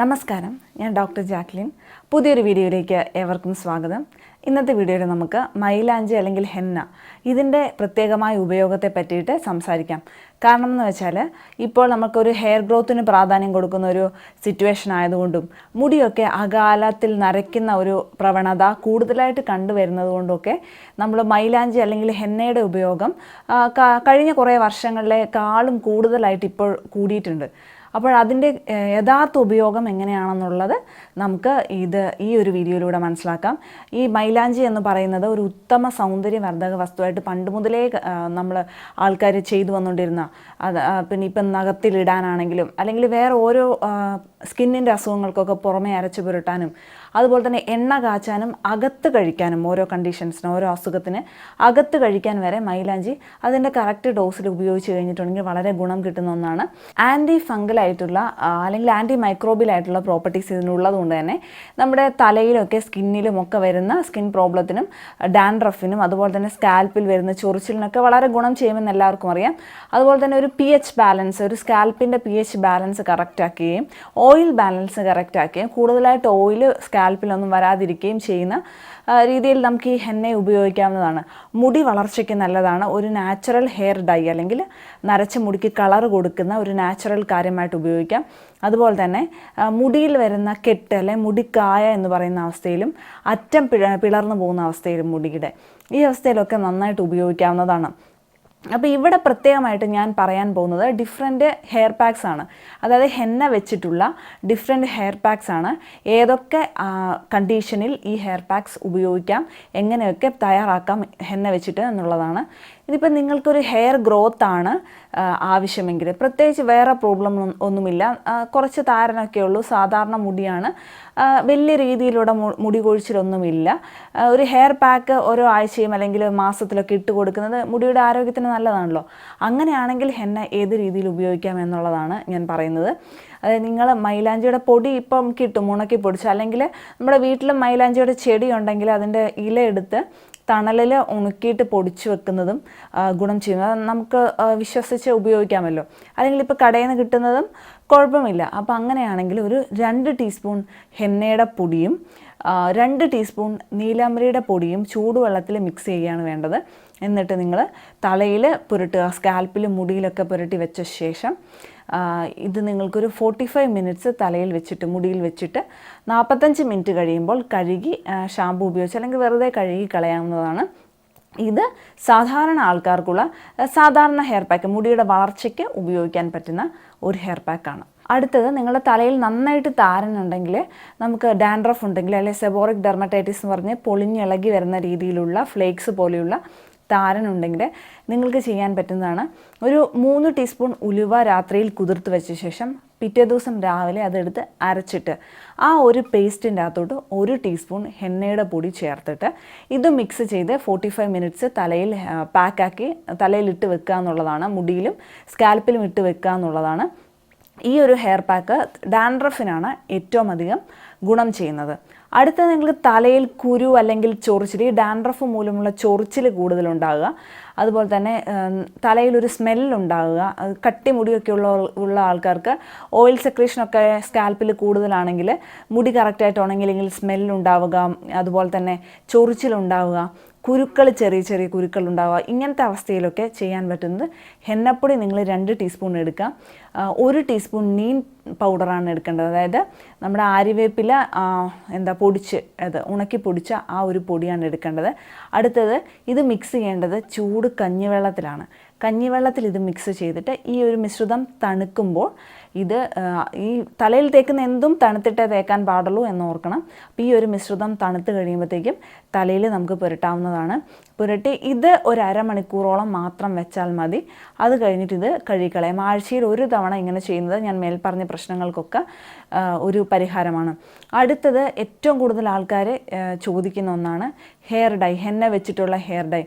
നമസ്കാരം ഞാൻ doctor Jacqueline. പുതിയൊരു വീഡിയോയിലേക്ക് ഏവർക്കും സ്വാഗതം. ഇന്നത്തെ വീഡിയോയിൽ നമുക്ക് മൈലാഞ്ചി അല്ലെങ്കിൽ ഹെന്ന ഇതിന്റെ പ്രത്യേകമായ ഉപയോഗത്തെ പറ്റിയിട്ട് സംസാരിക്കാം. കാരണം എന്ന് വെച്ചാൽ ഇപ്പോൾ നമുക്കൊരു ഹെയർ ഗ്രോത്തിന് പ്രാധാന്യം കൊടുക്കുന്ന ഒരു സിറ്റുവേഷൻ ആയതുകൊണ്ടും മുടിയൊക്കെ അകാലത്തിൽ നരയ്ക്കുന്ന ഒരു പ്രവണത കൂടുതലായിട്ട് കണ്ടുവരുന്നത് കൊണ്ടൊക്കെ നമ്മൾ മൈലാഞ്ചി അല്ലെങ്കിൽ ഹെന്നയുടെ ഉപയോഗം കഴിഞ്ഞ കുറേ വർഷങ്ങളിലേക്കാളും കൂടുതലായിട്ട് ഇപ്പോൾ കൂടിയിട്ടുണ്ട്. അപ്പോൾ അതിന്റെ യഥാർത്ഥ ഉപയോഗം എങ്ങനെയാണെന്നുള്ളത് നമുക്ക് ഇത് ഈ ഒരു വീഡിയോയിലൂടെ മനസ്സിലാക്കാം. ഈ മൈലാഞ്ചി എന്ന് പറയുന്നത് ഒരു ഉത്തമ സൗന്ദര്യവർദ്ധക വസ്തുവായിട്ട് പണ്ട് മുതലേ നമ്മൾ ആൾക്കാർ ചെയ്തു വന്നുകൊണ്ടിരുന്ന അത് പിന്നെ ഇപ്പം നഖത്തിലിടാനാണെങ്കിലും അല്ലെങ്കിൽ വേറെ ഓരോ സ്കിന്നിന്റെ അസുഖങ്ങൾക്കൊക്കെ പുറമേ അരച്ചു പുരട്ടാനും അതുപോലെ തന്നെ എണ്ണ കാച്ചാനും അകത്ത് കഴിക്കാനും ഓരോ കണ്ടീഷൻസിന് ഓരോ അസുഖത്തിന് അകത്ത് കഴിക്കാൻ വരെ മൈലാഞ്ചി അതിന്റെ കറക്റ്റ് ഡോസിൽ ഉപയോഗിച്ച് കഴിഞ്ഞിട്ടുണ്ടെങ്കിൽ വളരെ ഗുണം കിട്ടുന്ന ഒന്നാണ്. ആന്റി ഫംഗലായിട്ടുള്ള അല്ലെങ്കിൽ ആന്റി മൈക്രോബിയൽ ആയിട്ടുള്ള പ്രോപ്പർട്ടീസ് ഇതിനുള്ളത് കൊണ്ട് തന്നെ നമ്മുടെ തലയിലൊക്കെ സ്കിന്നിലും ഒക്കെ വരുന്ന സ്കിൻ പ്രോബ്ലത്തിനും ഡാൻഡ്രഫിനും അതുപോലെ തന്നെ സ്കാൽപ്പിൽ വരുന്ന ചൊറിച്ചിലിനൊക്കെ വളരെ ഗുണം ചെയ്യുമെന്ന് എല്ലാവർക്കും അറിയാം. അതുപോലെ തന്നെ ഒരു പി എച്ച് ബാലൻസ് ഒരു സ്കാൽപ്പിന്റെ പി എച്ച് ബാലൻസ് കറക്റ്റ് ആക്കുകയും ഓയിൽ ബാലൻസ് കറക്റ്റ് ആക്കുകയും കൂടുതലായിട്ട് ഓയിൽ സ്കാൽപ്പിലൊന്നും വരാതിരിക്കുകയും ചെയ്യുന്ന രീതിയിൽ നമുക്ക് ഈ ഹെന്ന ഉപയോഗിക്കാവുന്നതാണ്. മുടി വളർച്ചയ്ക്ക് നല്ലതാണ്. ഒരു നാച്ചുറൽ ഹെയർ ഡൈ അല്ലെങ്കിൽ നരച്ച മുടിക്ക് കളർ കൊടുക്കുന്ന ഒരു നാച്ചുറൽ കാര്യമായിട്ട് ഉപയോഗിക്കാം. അതുപോലെ തന്നെ മുടിയിൽ വരുന്ന കെട്ട് അല്ലെ മുടിക്കായ എന്ന് പറയുന്ന അവസ്ഥയിലും അറ്റം പിളർന്നു പോകുന്ന അവസ്ഥയിലും മുടിയുടെ. ഈ അവസ്ഥയിലൊക്കെ നന്നായിട്ട് ഉപയോഗിക്കാവുന്നതാണ്. അപ്പോൾ ഇവിടെ പ്രത്യേകമായിട്ട് ഞാൻ പറയാൻ പോകുന്നത് ഡിഫറെന്റ് ഹെയർ പാക്സ് ആണ്. അതായത് ഹെന്ന വെച്ചിട്ടുള്ള ഡിഫറെന്റ് ഹെയർ പാക്സ് ആണ്. ഏതൊക്കെ കണ്ടീഷനിൽ ഈ ഹെയർ പാക്സ് ഉപയോഗിക്കാം എങ്ങനെയൊക്കെ തയ്യാറാക്കാം ഹെന്ന വെച്ചിട്ട് എന്നുള്ളതാണ്. ഇതിപ്പോൾ നിങ്ങൾക്കൊരു ഹെയർ ഗ്രോത്ത് ആണ് ആവശ്യമെങ്കിൽ. പ്രത്യേകിച്ച് വേറെ പ്രോബ്ലം ഒന്നുമില്ല. കുറച്ച് താരനൊക്കെ ഉള്ളൂ സാധാരണ മുടിയാണ്. വലിയ രീതിയിലുള്ള മുടി കൊഴിച്ചിലൊന്നുമില്ല. ഒരു ഹെയർ പാക്ക് ഓരോ ആഴ്ചയും അല്ലെങ്കിൽ മാസത്തിലൊക്കെ ഇട്ട് കൊടുക്കുന്നത് മുടിയുടെ ആരോഗ്യത്തിന് നല്ലതാണല്ലോ. അങ്ങനെയാണെങ്കിൽ ഹെന്ന ഏത് രീതിയിൽ ഉപയോഗിക്കാം എന്നുള്ളതാണ് ഞാൻ പറയുന്നത്. അതായത് നിങ്ങൾ മൈലാഞ്ചിയുടെ പൊടി ഇപ്പം കിട്ടും ഉണക്കി പൊടിച്ച്. അല്ലെങ്കിൽ നമ്മുടെ വീട്ടിൽ മൈലാഞ്ചിയുടെ ചെടി ഉണ്ടെങ്കിൽ അതിന്റെ ഇല എടുത്ത് തണലിൽ ഉണക്കിയിട്ട് പൊടിച്ച് വെക്കുന്നതും ഗുണം ചെയ്യും അത് നമുക്ക് വിശ്വസിച്ച് ഉപയോഗിക്കാമല്ലോ. അല്ലെങ്കിൽ ഇപ്പോൾ കടയിൽ നിന്ന് കിട്ടുന്നതും കുഴപ്പമില്ല. അപ്പോൾ അങ്ങനെയാണെങ്കിൽ ഒരു രണ്ട് ടീസ്പൂൺ ഹെന്നയുടെ പൊടിയും രണ്ട് ടീസ്പൂൺ നീലാമ്പരിയുടെ പൊടിയും ചൂടുവെള്ളത്തിൽ മിക്സ് ചെയ്യുകയാണ് വേണ്ടത്. എന്നിട്ട് നിങ്ങൾ തലയിൽ പുരട്ടുക സ്കാൽപ്പിൽ മുടിയിലൊക്കെ പുരട്ടി വെച്ച ശേഷം ഇത് നിങ്ങൾക്കൊരു ഫോർട്ടി ഫൈവ് മിനിറ്റ്സ് തലയിൽ വെച്ചിട്ട് മുടിയിൽ വെച്ചിട്ട് നാൽപ്പത്തഞ്ച് മിനിറ്റ് കഴിയുമ്പോൾ കഴുകി ഷാമ്പു ഉപയോഗിച്ച് അല്ലെങ്കിൽ വെറുതെ കഴുകി കളയാവുന്നതാണ്. ഇത് സാധാരണ ആൾക്കാർക്കുള്ള സാധാരണ ഹെയർ പാക്ക് മുടിയുടെ വളർച്ചയ്ക്ക് ഉപയോഗിക്കാൻ പറ്റുന്ന ഒരു ഹെയർ പാക്കാണ് അടുത്തത് നിങ്ങളുടെ തലയിൽ നന്നായിട്ട് താരനുണ്ടെങ്കിൽ നമുക്ക് ഡാൻഡ്രഫ് ഉണ്ടെങ്കിൽ അല്ലെങ്കിൽ സെബോറിക് ഡെർമറ്റൈറ്റിസ് എന്ന് പറഞ്ഞ് പൊളിഞ്ഞിളകി വരുന്ന രീതിയിലുള്ള ഫ്ലേക്സ് പോലെയുള്ള താരനുണ്ടെങ്കിൽ നിങ്ങൾക്ക് ചെയ്യാൻ പറ്റുന്നതാണ്. ഒരു മൂന്ന് ടീസ്പൂൺ ഉലുവ രാത്രിയിൽ കുതിർത്ത് വെച്ച ശേഷം പിറ്റേ ദിവസം രാവിലെ അതെടുത്ത് അരച്ചിട്ട് ആ ഒരു പേസ്റ്റിന്റെ അകത്തോട്ട് ഒരു ടീസ്പൂൺ എണ്ണയുടെ പൊടി ചേർത്തിട്ട് ഇത് മിക്സ് ചെയ്ത് ഫോർട്ടി ഫൈവ് മിനിറ്റ്സ് തലയിൽ പാക്കാക്കി തലയിൽ ഇട്ട് വെക്കുക എന്നുള്ളതാണ്. മുടിയിലും സ്കാൽപ്പിലും ഇട്ട് വെക്കുക എന്നുള്ളതാണ്. ഈ ഒരു ഹെയർ പാക്ക് ഡാൻഡ്രഫിനാണ് ഏറ്റവും അധികം ഗുണം ചെയ്യുന്നത്. അടുത്ത നിങ്ങൾക്ക് തലയിൽ കുരു അല്ലെങ്കിൽ ചൊറിച്ചിൽ ഈ ഡാൻഡ്രഫ് മൂലമുള്ള ചൊറിച്ചിൽ കൂടുതലുണ്ടാകുക. അതുപോലെ തന്നെ തലയിൽ ഒരു സ്മെല്ലുണ്ടാകുക കട്ടി മുടിയൊക്കെ ഉള്ള ഉള്ള ആൾക്കാർക്ക് ഓയിൽ സെക്രീഷനൊക്കെ സ്കാൽപ്പിൽ കൂടുതലാണെങ്കിൽ മുടി കറക്റ്റായിട്ട് ഉണങ്ങിയില്ലെങ്കിൽ സ്മെല്ലുണ്ടാവുക അതുപോലെ തന്നെ ചൊറിച്ചിലുണ്ടാവുക കുരുക്കൾ ചെറിയ ചെറിയ കുരുക്കൾ ഉണ്ടാവുക ഇങ്ങനത്തെ അവസ്ഥയിലൊക്കെ ചെയ്യാൻ പറ്റുന്നത് ഹെന്നപ്പൊടി നിങ്ങൾ രണ്ട് ടീസ്പൂൺ എടുക്കുക ഒരു ടീസ്പൂൺ നീൻ പൗഡറാണ് എടുക്കേണ്ടത്. അതായത് നമ്മുടെ ആര്യവേപ്പില എന്താ പൊടിച്ച് അത് ഉണക്കി പൊടിച്ച ആ ഒരു പൊടിയാണ് എടുക്കേണ്ടത്. അടുത്തത് ഇത് മിക്സ് ചെയ്യേണ്ടത് ചൂട് കഞ്ഞിവെള്ളത്തിലാണ്. കഞ്ഞിവെള്ളത്തിൽ ഇത് മിക്സ് ചെയ്തിട്ട് ഈ ഒരു മിശ്രിതം തണുക്കുമ്പോൾ ഇത് ഈ തലയിൽ തേക്കുന്ന എന്തും തണുത്തിട്ടേ തേക്കാൻ പാടുള്ളൂ എന്ന് ഓർക്കണം. അപ്പോൾ ഈ ഒരു മിശ്രിതം തണുത്ത് കഴിയുമ്പോഴത്തേക്കും തലയിൽ നമുക്ക് പുരട്ടാവുന്നതാണ്. പുരട്ടി ഇത് ഒരു അരമണിക്കൂറോളം മാത്രം വെച്ചാൽ മതി. അത് കഴിഞ്ഞിട്ട് ഇത് കഴുകിക്കളയാം. ആഴ്ചയിൽ ഒരു തവണ ഇങ്ങനെ ചെയ്യുന്നത് ഞാൻ മേൽപ്പറഞ്ഞ പ്രശ്നങ്ങൾക്കൊക്കെ ഒരു പരിഹാരമാണ്. അടുത്തത് ഏറ്റവും കൂടുതൽ ആൾക്കാർ ചോദിക്കുന്ന ഒന്നാണ് ഹെയർ ഡൈ ഹെന്ന വെച്ചിട്ടുള്ള ഹെയർ ഡൈ.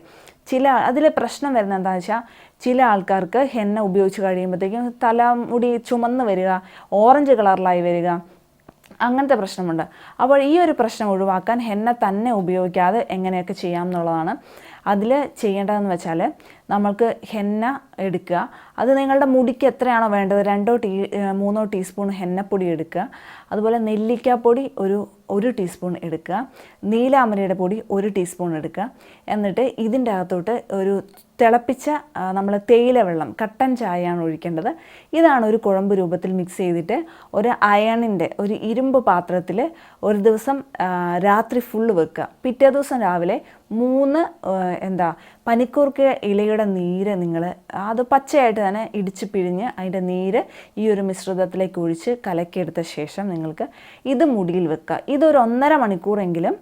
ചില അതിൽ പ്രശ്നം വരുന്നത് എന്താണെന്ന് വെച്ചാൽ ചില ആൾക്കാർക്ക് ഹെന്ന ഉപയോഗിച്ച് കഴിയുമ്പോഴത്തേക്കും തലമുടി ചുമന്ന് വരിക ഓറഞ്ച് കളറിലായി വരിക അങ്ങനത്തെ പ്രശ്നമുണ്ട്. അപ്പോൾ ഈ ഒരു പ്രശ്നം ഒഴിവാക്കാൻ ഹെന്ന തന്നെ ഉപയോഗിക്കാതെ എങ്ങനെയൊക്കെ ചെയ്യാം എന്നുള്ളതാണ്. അതിൽ ചെയ്യേണ്ടതെന്ന് വെച്ചാൽ നമ്മൾക്ക് ഹെന്ന എടുക്കുക. അത് നിങ്ങളുടെ മുടിക്ക് എത്രയാണോ വേണ്ടത്? രണ്ടോ ടീ മൂന്നോ ടീസ്പൂൺ ഹെന്നപ്പൊടി എടുക്കുക. അതുപോലെ നെല്ലിക്കാപ്പൊടി ഒരു ഒരു ടീസ്പൂൺ എടുക്കുക. നീലാമരയുടെ പൊടി ഒരു ടീസ്പൂൺ എടുക്കുക. എന്നിട്ട് ഇതിന്റെ അകത്തോട്ട് ഒരു തിളപ്പിച്ച നമ്മൾ തേയില വെള്ളം കട്ടൻ ചായയാണ് ഒഴിക്കേണ്ടത്. ഇതാണ് ഒരു കുഴമ്പ് രൂപത്തിൽ മിക്സ് ചെയ്തിട്ട് ഒരു അയണിന്റെ ഒരു ഇരുമ്പ് പാത്രത്തിൽ ഒരു ദിവസം രാത്രി ഫുള്ള് വെക്കുക. പിറ്റേ ദിവസം രാവിലെ മൂന്ന് എന്താ പനിക്കൂർക്ക ഇലയുടെ നീര് നിങ്ങൾ അത് പച്ചയായിട്ട് തന്നെ ഇടിച്ച് പിഴിഞ്ഞ് അതിന്റെ നീര് ഈ ഒരു മിശ്രിതത്തിലേക്ക് ഒഴിച്ച് കലക്കിയെടുത്ത ശേഷം നിങ്ങൾക്ക് ഇത് മുടിയിൽ വെക്കുക. ഇതൊരു ഒന്നര മണിക്കൂറെങ്കിലും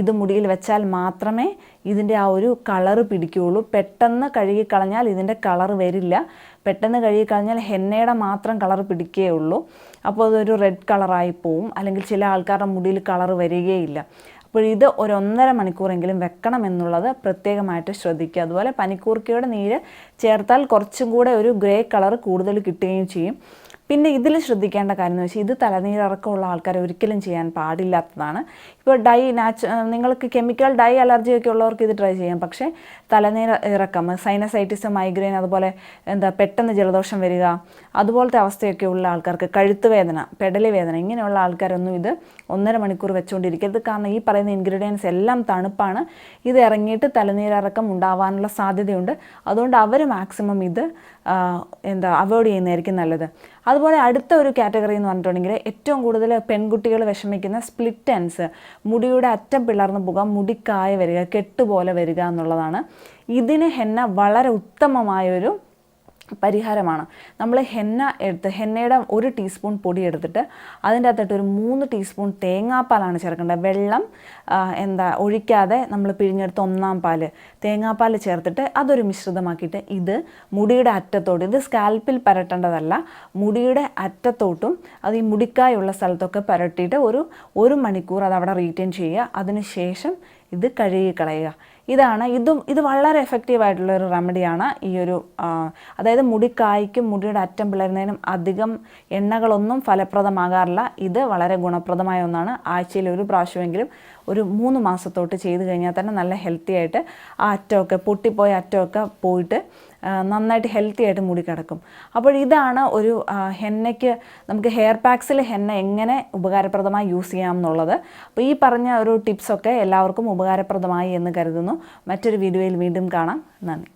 ഇത് മുടിയിൽ വെച്ചാൽ മാത്രമേ ഇതിന്റെ ആ ഒരു കളറ് പിടിക്കുകയുള്ളൂ. പെട്ടെന്ന് കഴുകിക്കളഞ്ഞാൽ ഇതിന്റെ കളറ് വരില്ല. പെട്ടെന്ന് കഴുകിക്കളഞ്ഞാൽ ഹെന്നയുടെ മാത്രം കളർ പിടിക്കുകയുള്ളൂ. അപ്പോൾ അതൊരു റെഡ് കളറായി പോവും. അല്ലെങ്കിൽ ചില ആൾക്കാരുടെ മുടിയിൽ കളർ വരികയില്ല. അപ്പോൾ ഇത് ഒരു ഒന്നര മണിക്കൂറെങ്കിലും വെക്കണം എന്നുള്ളത് പ്രത്യേകമായിട്ട് ശ്രദ്ധിക്കുക. അതുപോലെ പനിക്കൂർക്കയുടെ നീര് ചേർത്താൽ കുറച്ചും കൂടെ ഒരു ഗ്രേ കളർ കൂടുതൽ കിട്ടുകയും ചെയ്യും. പിന്നെ ഇതിൽ ശ്രദ്ധിക്കേണ്ട കാര്യം എന്ന് വെച്ചാൽ ഇത് തലനീരിറക്കമുള്ള ആൾക്കാർ ഒരിക്കലും ചെയ്യാൻ പാടില്ലാത്തതാണ്. ഇപ്പോൾ ഡൈ നാച്ച് നിങ്ങൾക്ക് കെമിക്കൽ ഡൈ അലർജി ഒക്കെ ഉള്ളവർക്ക് ഇത് ട്രൈ ചെയ്യാം. പക്ഷേ തലനീർ ഇറക്കം സൈനസൈറ്റിസ് മൈഗ്രെയിൻ അതുപോലെ എന്താ പെട്ടെന്ന് ജലദോഷം വരിക അതുപോലത്തെ അവസ്ഥയൊക്കെ ഉള്ള ആൾക്കാർക്ക് കഴുത്ത് വേദന പെടലി വേദന ഇങ്ങനെയുള്ള ആൾക്കാരൊന്നും ഇത് ഒന്നര മണിക്കൂർ വെച്ചുകൊണ്ടിരിക്കരുത്. കാരണം ഈ പറയുന്ന ഇൻഗ്രീഡിയൻസ് എല്ലാം തണുപ്പാണ്. ഇത് ഇറങ്ങിയിട്ട് തലനീരിറക്കം ഉണ്ടാവാനുള്ള സാധ്യതയുണ്ട്. അതുകൊണ്ട് അവർ മാക്സിമം ഇത് എന്താ അവോയ്ഡ് ചെയ്യുന്നതായിരിക്കും നല്ലത്. അതുപോലെ അടുത്ത ഒരു കാറ്റഗറി എന്ന് പറഞ്ഞിട്ടുണ്ടെങ്കിൽ ഏറ്റവും കൂടുതൽ പെൺകുട്ടികൾ വിഷമിക്കുന്ന സ്പ്ലിറ്റ് എൻസ് മുടിയുടെ അറ്റം പിളർന്നു പോകാം മുടിക്കായ വരിക കെട്ടുപോലെ വരിക എന്നുള്ളതാണ്. ഇതിന് ഹെന്ന വളരെ ഉത്തമമായൊരു പരിഹാരമാണ്. നമ്മൾ ഹെന്ന എടുത്ത് ഹെന്നയുടെ ഒരു ടീസ്പൂൺ പൊടി എടുത്തിട്ട് അതിന്റെ അകത്തിട്ട് ഒരു മൂന്ന് ടീസ്പൂൺ തേങ്ങാപ്പാലാണ് ചേർക്കേണ്ടത്. വെള്ളം എന്താ ഒഴിക്കാതെ നമ്മൾ പിഴിഞ്ഞെടുത്ത ഒന്നാം പാൽ. തേങ്ങാപ്പാൽ ചേർത്തിട്ട് അതൊരു മിശ്രിതമാക്കിയിട്ട് ഇത് മുടിയുടെ അറ്റത്തോട്ട് ഇത് സ്കാൽപ്പിൽ പരട്ടേണ്ടതല്ല മുടിയുടെ അറ്റത്തോട്ടും അത് ഈ മുടിക്കായുള്ള സ്ഥലത്തൊക്കെ പരട്ടിയിട്ട് ഒരു ഒരു മണിക്കൂർ അത് അവിടെ റീറ്റെയിൻ ചെയ്യുക. അതിന് ശേഷം ഇത് കഴുകി കളയുക. ഇതാണ്. ഇതും ഇത് വളരെ എഫക്റ്റീവ് ആയിട്ടുള്ള ഒരു റെമഡിയാണ് ഈ ഒരു അതായത് മുടിക്കായ്ക്കും മുടിയുടെ അറ്റം പിളരുന്നതിനും അധികം എണ്ണകളൊന്നും ഫലപ്രദമാകാറില്ല. ഇത് വളരെ ഗുണപ്രദമായ ഒന്നാണ്. ആഴ്ചയിൽ ഒരു പ്രാവശ്യമെങ്കിലും ഒരു മൂന്ന് മാസത്തോട്ട് ചെയ്ത് കഴിഞ്ഞാൽ തന്നെ നല്ല ഹെൽത്തി ആയിട്ട് ആ അറ്റമൊക്കെ പൊട്ടിപ്പോയ അറ്റമൊക്കെ പോയിട്ട് നന്നായിട്ട് ഹെൽത്തി ആയിട്ട് മുടി കിടക്കും. അപ്പോൾ ഇതാണ് ഒരു ഹെന്നയ്ക്ക് നമുക്ക് ഹെയർ പാക്സിൽ ഹെന്ന എങ്ങനെ ഉപകാരപ്രദമായി യൂസ് ചെയ്യാം എന്നുള്ളത്. അപ്പോൾ ഈ പറഞ്ഞ ഒരു ടിപ്സൊക്കെ എല്ലാവർക്കും ഉപകാരപ്രദമായി എന്ന് കരുതുന്നു. മറ്റൊരു വീഡിയോയിൽ വീണ്ടും കാണാം. നന്ദി.